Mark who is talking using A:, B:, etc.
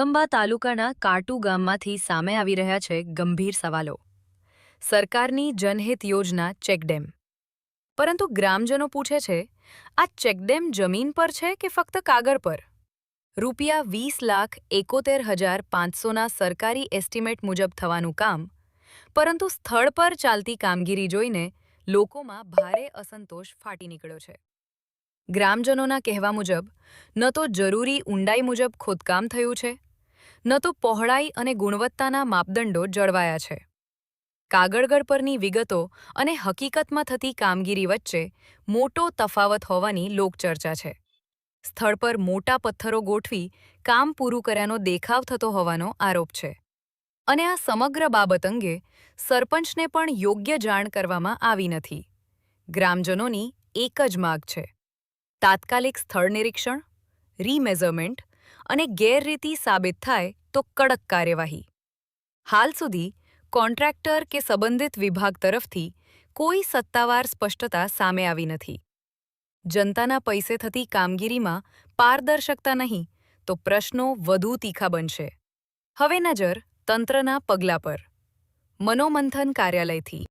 A: ખાંભા તાલુકાના કાટુ ગામમાંથી સામે આવી રહ્યા છે ગંભીર સવાલો. સરકારની જનહિત યોજના ચેકડેમ. પરંતુ ગ્રામજનો પૂછે છે, આ ચેકડેમ જમીન પર છે કે ફક્ત કાગળ પર? રૂપિયા વીસ લાખ એકોતેર હજાર પાંચસોના સરકારી એસ્ટિમેટ મુજબ થવાનું કામ, પરંતુ સ્થળ પર ચાલતી કામગીરી જોઈને લોકોમાં ભારે અસંતોષ ફાટી નીકળ્યો છે. ગ્રામજનોના કહેવા મુજબ, ન તો જરૂરી ઊંડાઈ મુજબ ખોદકામ થયું છે ન તો પહોળાઈ અને ગુણવત્તાના માપદંડો જળવાયા છે. કાગળગળ પરની વિગતો અને હકીકતમાં થતી કામગીરી વચ્ચે મોટો તફાવત હોવાની લોકચર્ચા છે. સ્થળ પર મોટા પથ્થરો ગોઠવી કામ પૂરું કર્યાનો દેખાવ થતો હોવાનો આરોપ છે. અને આ સમગ્ર બાબત અંગે સરપંચને પણ યોગ્ય જાણ કરવામાં આવી નથી. ગ્રામજનોની એક જ માગ છે. તાત્કાલિક સ્થળ નિરીક્ષણ, રીમેઝરમેન્ટ અને ગેરરીતિ સાબિત થાય તો કડક કાર્યવાહી. હાલ સુધી કોન્ટ્રાક્ટર કે સંબંધિત વિભાગ તરફથી કોઈ સત્તાવાર સ્પષ્ટતા સામે આવી નથી. જનતાના પૈસે થતી કામગીરીમાં પારદર્શકતા નહીં તો પ્રશ્નો વધુ તીખા બનશે. હવે નજર તંત્રના પગલાં પર. મનોમંથન કાર્યાલયથી.